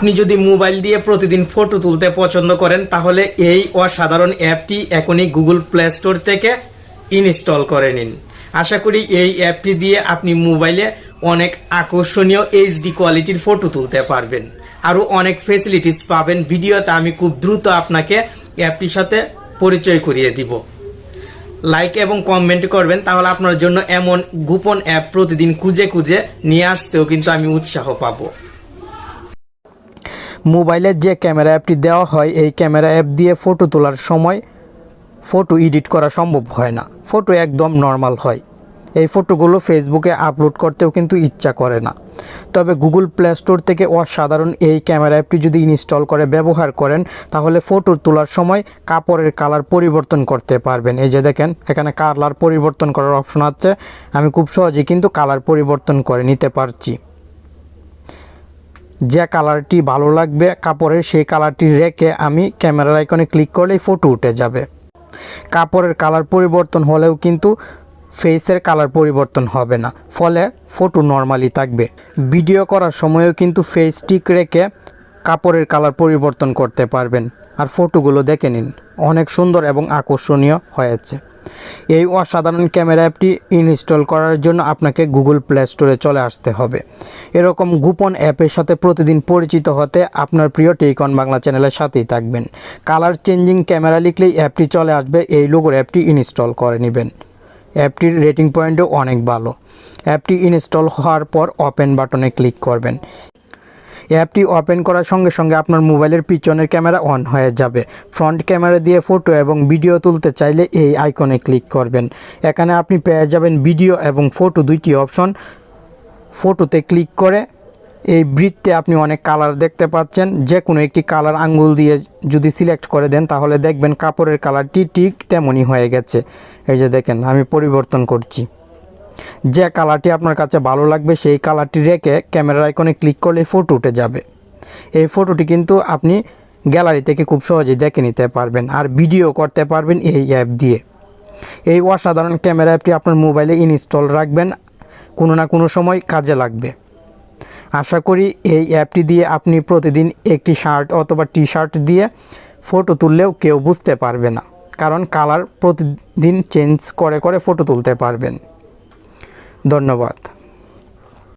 আপনি যদি মোবাইল দিয়ে প্রতিদিন ফটো তুলতে পছন্দ করেন, তাহলে এই অসাধারণ অ্যাপটি এখনই গুগল প্লে স্টোর থেকে ইনস্টল করে নিন। আশা করি এই অ্যাপটি দিয়ে আপনি মোবাইলে অনেক আকর্ষণীয় এইচডি কোয়ালিটির ফটো তুলতে পারবেন। আরও অনেক ফেসিলিটিস পাবেন। ভিডিওতে আমি খুব দ্রুত আপনাকে অ্যাপটির সাথে পরিচয় করিয়ে দিব। লাইক এবং কমেন্ট করবেন, তাহলে আপনার জন্য এমন গোপন অ্যাপ প্রতিদিন খুঁজে খুঁজে নিয়ে আসতেও কিন্তু আমি উৎসাহ পাবো। মোবাইলের যে ক্যামেরা অ্যাপটি দেওয়া হয়, এই ক্যামেরা অ্যাপ দিয়ে ফটো তোলার সময় ফটো এডিট করা সম্ভব হয় না। ফটো একদম নর্মাল হয়। এই ফটোগুলো ফেসবুকে আপলোড করতেও কিন্তু ইচ্ছা করে না। তবে গুগল প্লে স্টোর থেকে অসাধারণ এই ক্যামেরা অ্যাপটি যদি ইনস্টল করে, ব্যবহার করেন, তাহলে ফটো তোলার সময় কাপড়ের কালার পরিবর্তন করতে পারবেন। এই যে দেখেন, এখানে কালার পরিবর্তন করার অপশন আছে। আমি খুব সহজেই কিন্তু কালার পরিবর্তন করে নিতে পারছি। যে কালারটি ভালো লাগবে কাপড়ের সেই কালারটি রেখে আমি ক্যামেরার আইকনে ক্লিক করলেই ফটো উঠে যাবে। কাপড়ের কালার পরিবর্তন হলেও কিন্তু ফেসের কালার পরিবর্তন হবে না, ফলে ফটো নর্মালি থাকবে। ভিডিও করার সময়ও কিন্তু ফেস টিক রেখে কাপড়ের কালার পরিবর্তন করতে পারবেন। আর ফটোগুলো দেখে নিন, অনেক সুন্দর এবং আকর্ষণীয় হয়েছে। এই অসাধারণ ক্যামেরা অ্যাপটি ইনস্টল করার জন্য আপনাকে গুগল প্লে স্টোরে চলে আসতে হবে। এরকম গোপন অ্যাপের সাথে প্রতিদিন পরিচিত হতে আপনার প্রিয় টেকন বাংলা চ্যানেলের সাথেই থাকবেন। কালার চেঞ্জিং ক্যামেরা লিখলেই অ্যাপটি চলে আসবে, এই লোগোর অ্যাপটি ইনস্টল করে নেবেন। অ্যাপটির রেটিং পয়েন্টও অনেক ভালো। অ্যাপটি ইনস্টল হওয়ার পর ওপেন বাটনে ক্লিক করবেন। অ্যাপটি ওপেন করার সঙ্গে সঙ্গে আপনার মোবাইলের পিছনের ক্যামেরা অন হয়ে যাবে। ফ্রন্ট ক্যামেরা দিয়ে ফটো এবং ভিডিও তুলতে চাইলে এই আইকনে ক্লিক করবেন। এখানে আপনি পেয়ে যাবেন ভিডিও এবং ফটো দুইটি অপশন। ফটোতে ক্লিক করে এই বৃত্তে আপনি অনেক কালার দেখতে পাচ্ছেন। যে কোনো একটি কালার আঙ্গুল দিয়ে যদি সিলেক্ট করে দেন, তাহলে দেখবেন কাপড়ের কালারটি ঠিক তেমনই হয়ে গেছে। এই যে দেখেন, আমি পরিবর্তন করছি। যে কালারটি আপনার কাছে ভালো লাগবে, সেই কালারটি রেখে ক্যামেরার আইকনে ক্লিক করলে ফটো উঠে যাবে। এই ফটোটি কিন্তু আপনি গ্যালারি থেকে খুব সহজেই দেখে নিতে পারবেন আর ভিডিও করতে পারবেন এই অ্যাপ দিয়ে। এই অসাধারণ ক্যামেরা অ্যাপটি আপনার মোবাইলে ইনস্টল রাখবেন, কোনো না কোনো সময় কাজে লাগবে। আশা করি এই অ্যাপটি দিয়ে আপনি প্রতিদিন একটি শার্ট অথবা টি শার্ট দিয়ে ফটো তুললেও কেউ বুঝতে পারবে না, কারণ কালার প্রতিদিন চেঞ্জ করে করে ফটো তুলতে পারবেন। ধন্যবাদ।